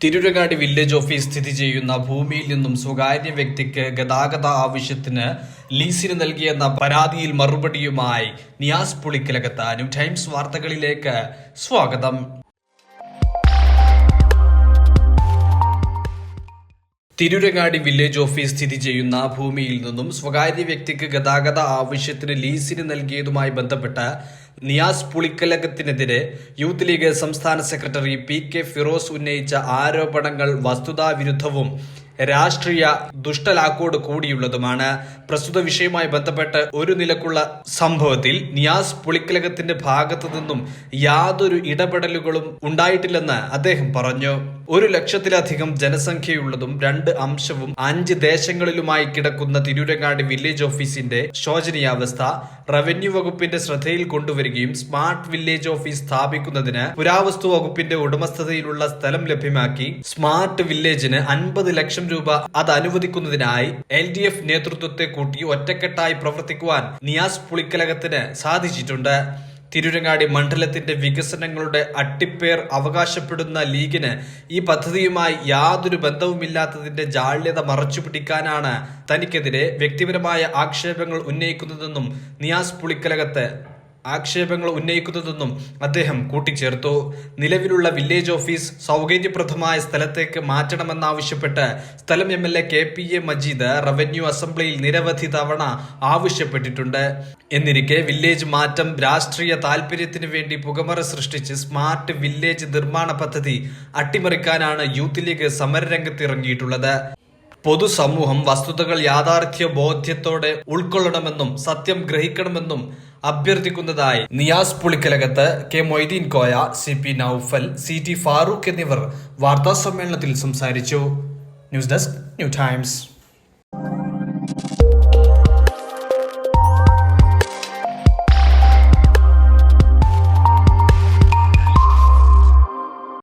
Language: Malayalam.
തിരൂരങ്ങാടി വില്ലേജ് ഓഫീസ് സ്ഥിതി ചെയ്യുന്ന ഭൂമിയിൽ നിന്നും സ്വകാര്യ വ്യക്തിക്ക് ഗതാഗത ആവശ്യത്തിന് ലീസിന് നൽകിയെന്ന പരാതിയിൽ മറുപടിയുമായി നിയാസ് പുളിക്കലകത്ത് ന്യൂ ടൈംസ് വാർത്തകളിലേക്ക് സ്വാഗതം. തിരൂരങ്ങാടി വില്ലേജ് ഓഫീസ് സ്ഥിതി ചെയ്യുന്ന ഭൂമിയിൽ നിന്നും സ്വകാര്യ വ്യക്തിക്ക് ഗതാഗത ആവശ്യത്തിന് ലീസിന് നൽകിയതുമായി ബന്ധപ്പെട്ട നിയാസ് പുളിക്കലകത്തിനെതിരെ യൂത്ത് ലീഗ് സംസ്ഥാന സെക്രട്ടറി പി കെ ഫിറോസ് ഉന്നയിച്ച ആരോപണങ്ങൾ വസ്തുതാവിരുദ്ധവും രാഷ്ട്രീയ ദുഷ്ടലാക്കോട് കൂടിയുള്ളതുമാണ്. പ്രസ്തുത വിഷയവുമായി ബന്ധപ്പെട്ട് ഒരു നിലക്കുള്ള സംഭവത്തിൽ നിയാസ് പുളിക്കലകത്തിന്റെ ഭാഗത്തു നിന്നും യാതൊരു ഇടപെടലുകളും ഉണ്ടായിട്ടില്ലെന്ന് അദ്ദേഹം പറഞ്ഞു. ഒരു ലക്ഷത്തിലധികം ജനസംഖ്യയുള്ളതും രണ്ട് അംശവും അഞ്ച് ദേശങ്ങളിലുമായി കിടക്കുന്ന തിരൂരങ്ങാടി വില്ലേജ് ഓഫീസിന്റെ ശോചനീയാവസ്ഥ റവന്യൂ വകുപ്പിന്റെ ശ്രദ്ധയിൽ കൊണ്ടുവരികയും സ്മാർട്ട് വില്ലേജ് ഓഫീസ് സ്ഥാപിക്കുന്നതിന് പുരാവസ്തു വകുപ്പിന്റെ ഉടമസ്ഥതയിലുള്ള സ്ഥലം ലഭ്യമാക്കി സ്മാർട്ട് വില്ലേജിന് അൻപത് ലക്ഷം രൂപ അത് അനുവദിക്കുന്നതിനായി എൽ ഡി എഫ് നേതൃത്വത്തെ കൂട്ടി ഒറ്റക്കെട്ടായി പ്രവർത്തിക്കുവാൻ നിയാസ് പുളിക്കലകത്തിന് സാധിച്ചിട്ടുണ്ട്. തിരൂരങ്ങാടി മണ്ഡലത്തിന്റെ വികസനങ്ങളുടെ അട്ടിപ്പേർ അവകാശപ്പെടുന്ന ലീഗിന് ഈ പദ്ധതിയുമായി യാതൊരു ബന്ധവുമില്ലാത്തതിന്റെ ജാള്യത മറച്ചുപിടിക്കാനാണ് തനിക്കെതിരെ വ്യക്തിപരമായ ആക്ഷേപങ്ങൾ ഉന്നയിക്കുന്നതെന്നും നിയാസ് പുളിക്കലകത്ത് ആക്ഷേപങ്ങൾ ഉന്നയിക്കുന്നതെന്നും അദ്ദേഹം കൂട്ടിച്ചേർത്തു. നിലവിലുള്ള വില്ലേജ് ഓഫീസ് സൗകര്യപ്രദമായ സ്ഥലത്തേക്ക് മാറ്റണമെന്നാവശ്യപ്പെട്ട് സ്ഥലം M L A K P A Majeed revenue അസംബ്ലിയിൽ നിരവധി തവണ ആവശ്യപ്പെട്ടിട്ടുണ്ട്. എന്നിരിക്കെ വില്ലേജ് മാറ്റം രാഷ്ട്രീയ താൽപര്യത്തിന് വേണ്ടി പുകമറ സൃഷ്ടിച്ച് സ്മാർട്ട് വില്ലേജ് നിർമ്മാണ പദ്ധതി അട്ടിമറിക്കാനാണ് യൂത്ത് ലീഗ് സമരരംഗത്തിറങ്ങിയിട്ടുള്ളത്. പൊതുസമൂഹം വസ്തുതകൾ യാഥാർത്ഥ്യ ബോധ്യത്തോടെ ഉൾക്കൊള്ളണമെന്നും സത്യം ഗ്രഹിക്കണമെന്നും അഭ്യർത്ഥിക്കുന്നതായി Niyas Pulikkalakath K Moideen Koya C P Noufal C T Farooq എന്നിവർ വാർത്താ സമ്മേളനത്തിൽ സംസാരിച്ചു. News desk New Times.